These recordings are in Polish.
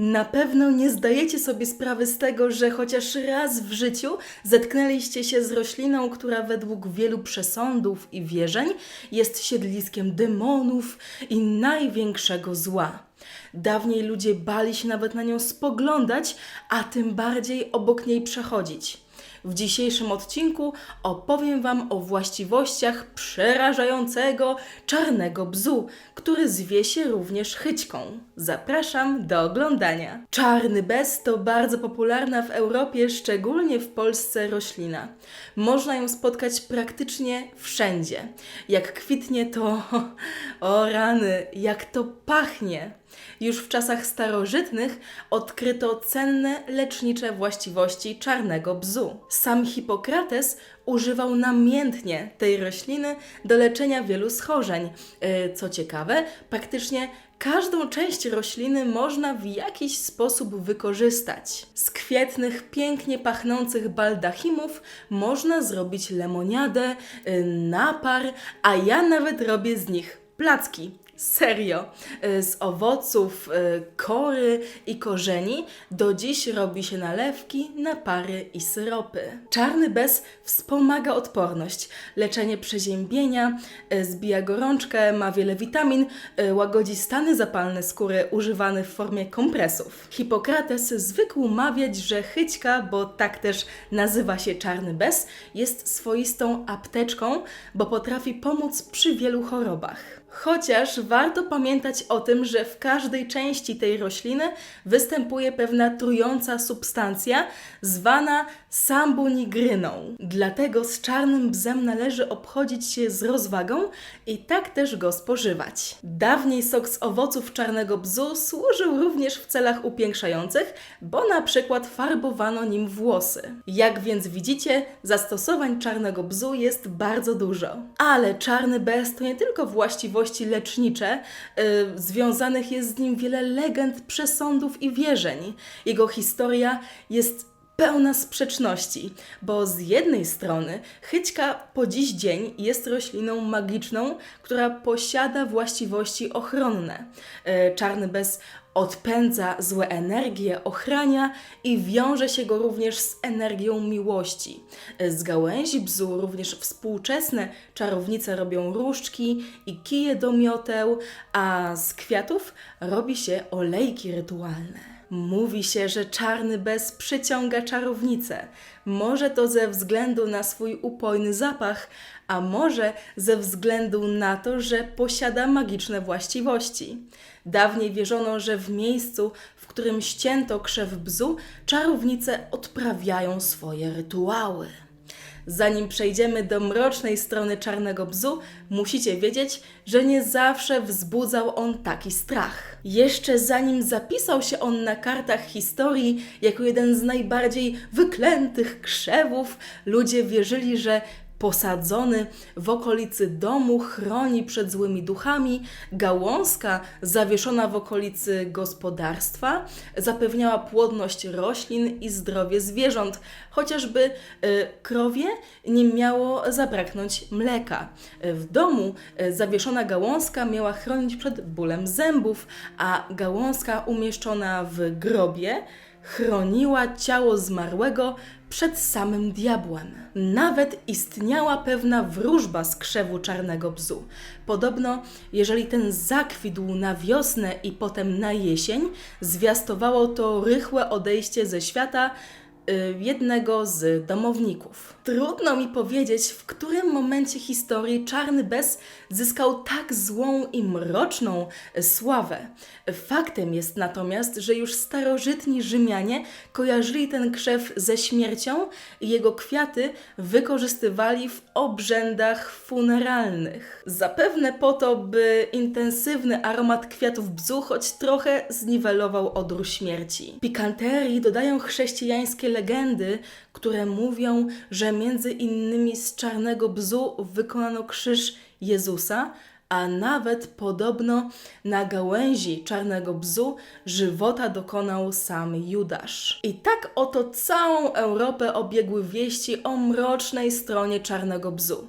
Na pewno nie zdajecie sobie sprawy z tego, że chociaż raz w życiu zetknęliście się z rośliną, która według wielu przesądów i wierzeń jest siedliskiem demonów i największego zła. Dawniej ludzie bali się nawet na nią spoglądać, a tym bardziej obok niej przechodzić. W dzisiejszym odcinku opowiem Wam o właściwościach przerażającego czarnego bzu, który zwie się również chyćką. Zapraszam do oglądania. Czarny bez to bardzo popularna w Europie, szczególnie w Polsce roślina. Można ją spotkać praktycznie wszędzie. Jak kwitnie to, o rany, jak to pachnie. Już w czasach starożytnych odkryto cenne lecznicze właściwości czarnego bzu. Sam Hipokrates używał namiętnie tej rośliny do leczenia wielu schorzeń. E, Co ciekawe, praktycznie każdą część rośliny można w jakiś sposób wykorzystać. Z kwietnych, pięknie pachnących baldachimów można zrobić lemoniadę, e, napar, a ja nawet robię z nich placki. Serio, Y, z owoców, y, kory i korzeni do dziś robi się nalewki, napary i syropy. Czarny bez wspomaga odporność, leczenie przeziębienia, y, zbija gorączkę, ma wiele witamin, łagodzi stany zapalne skóry używany w formie kompresów. Hipokrates zwykł mawiać, że chyćka, bo tak też nazywa się czarny bez, jest swoistą apteczką, bo potrafi pomóc przy wielu chorobach. Chociaż warto pamiętać o tym, że w każdej części tej rośliny występuje pewna trująca substancja zwana sambonigryną. Dlatego z czarnym bzem należy obchodzić się z rozwagą i tak też go spożywać. Dawniej sok z owoców czarnego bzu służył również w celach upiększających, bo na przykład farbowano nim włosy. Jak więc widzicie, zastosowań czarnego bzu jest bardzo dużo. Ale czarny bez to nie tylko właściwości lecznicze, yy, związanych jest z nim wiele legend, przesądów i wierzeń. Jego historia jest pełna sprzeczności, bo z jednej strony chyćka po dziś dzień jest rośliną magiczną, która posiada właściwości ochronne. E, Czarny bez odpędza złe energie, ochrania i wiąże się go również z energią miłości. E, Z gałęzi bzu również współczesne czarownice robią różdżki i kije do mioteł, a z kwiatów robi się olejki rytualne. Mówi się, że czarny bez przyciąga czarownicę. Może to ze względu na swój upojny zapach, a może ze względu na to, że posiada magiczne właściwości. Dawniej wierzono, że w miejscu, w którym ścięto krzew bzu, czarownice odprawiają swoje rytuały. Zanim przejdziemy do mrocznej strony czarnego bzu, musicie wiedzieć, że nie zawsze wzbudzał on taki strach. Jeszcze zanim zapisał się on na kartach historii jako jeden z najbardziej wyklętych krzewów, ludzie wierzyli, że posadzony w okolicy domu chroni przed złymi duchami, gałązka zawieszona w okolicy gospodarstwa zapewniała płodność roślin i zdrowie zwierząt, chociażby y, krowie nie miało zabraknąć mleka. W domu y, zawieszona gałązka miała chronić przed bólem zębów, a gałązka umieszczona w grobie chroniła ciało zmarłego przed samym diabłem. Nawet istniała pewna wróżba z krzewu czarnego bzu. Podobno, jeżeli ten zakwitł na wiosnę i potem na jesień, zwiastowało to rychłe odejście ze świata jednego z domowników. Trudno mi powiedzieć, w którym momencie historii Czarny Bez zyskał tak złą i mroczną y, sławę. Faktem jest natomiast, że już starożytni Rzymianie kojarzyli ten krzew ze śmiercią i jego kwiaty wykorzystywali w obrzędach funeralnych. Zapewne po to, by intensywny aromat kwiatów bzu choć trochę zniwelował odór śmierci. Pikanterii dodają chrześcijańskie legendy, które mówią, że między innymi z czarnego bzu wykonano krzyż Jezusa, a nawet podobno na gałęzi czarnego bzu żywota dokonał sam Judasz. I tak oto całą Europę obiegły wieści o mrocznej stronie czarnego bzu.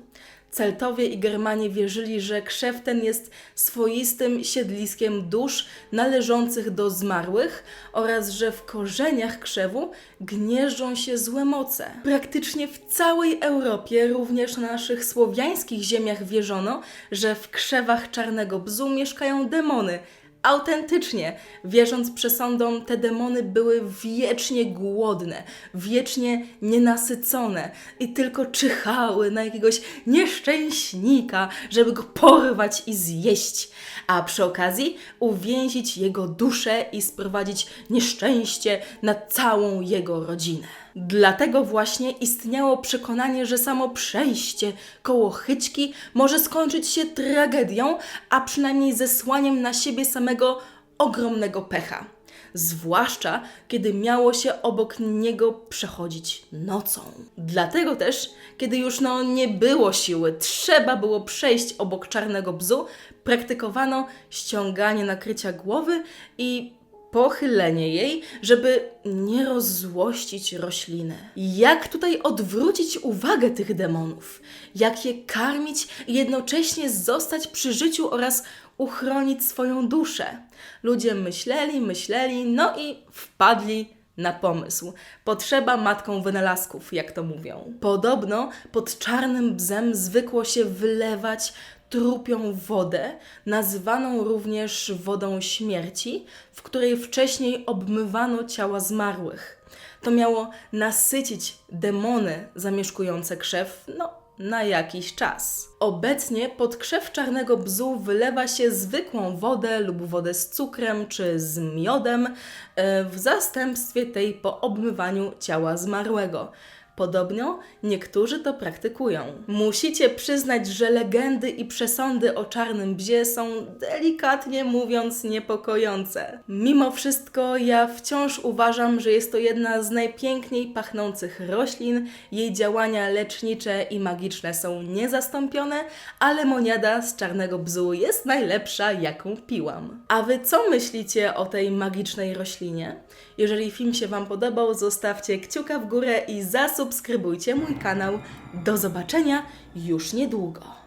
Celtowie i Germanie wierzyli, że krzew ten jest swoistym siedliskiem dusz należących do zmarłych oraz że w korzeniach krzewu gnieżdżą się złe moce. Praktycznie w całej Europie, również na naszych słowiańskich ziemiach wierzono, że w krzewach czarnego bzu mieszkają demony. Autentycznie, wierząc przesądom, te demony były wiecznie głodne, wiecznie nienasycone i tylko czyhały na jakiegoś nieszczęśnika, żeby go porwać i zjeść, a przy okazji uwięzić jego duszę i sprowadzić nieszczęście na całą jego rodzinę. Dlatego właśnie istniało przekonanie, że samo przejście koło chyćki może skończyć się tragedią, a przynajmniej zesłaniem na siebie samego ogromnego pecha. Zwłaszcza kiedy miało się obok niego przechodzić nocą. Dlatego też, kiedy już no nie było siły, trzeba było przejść obok czarnego bzu, praktykowano ściąganie nakrycia głowy i pochylenie jej, żeby nie rozzłościć rośliny. Jak tutaj odwrócić uwagę tych demonów? Jak je karmić i jednocześnie zostać przy życiu oraz uchronić swoją duszę? Ludzie myśleli, myśleli, no i wpadli na pomysł. Potrzeba matką wynalazków, jak to mówią. Podobno pod czarnym bzem zwykło się wylewać trupią wodę, nazywaną również wodą śmierci, w której wcześniej obmywano ciała zmarłych. To miało nasycić demony zamieszkujące krzew, no na jakiś czas. Obecnie pod krzew czarnego bzu wylewa się zwykłą wodę lub wodę z cukrem czy z miodem e, w zastępstwie tej po obmywaniu ciała zmarłego. Podobno niektórzy to praktykują. Musicie przyznać, że legendy i przesądy o czarnym bzie są delikatnie mówiąc niepokojące. Mimo wszystko ja wciąż uważam, że jest to jedna z najpiękniej pachnących roślin. Jej działania lecznicze i magiczne są niezastąpione, a lemoniada z czarnego bzu jest najlepsza, jaką piłam. A wy co myślicie o tej magicznej roślinie? Jeżeli film się Wam podobał, zostawcie kciuka w górę i zasubskrybujcie mój kanał. Do zobaczenia już niedługo.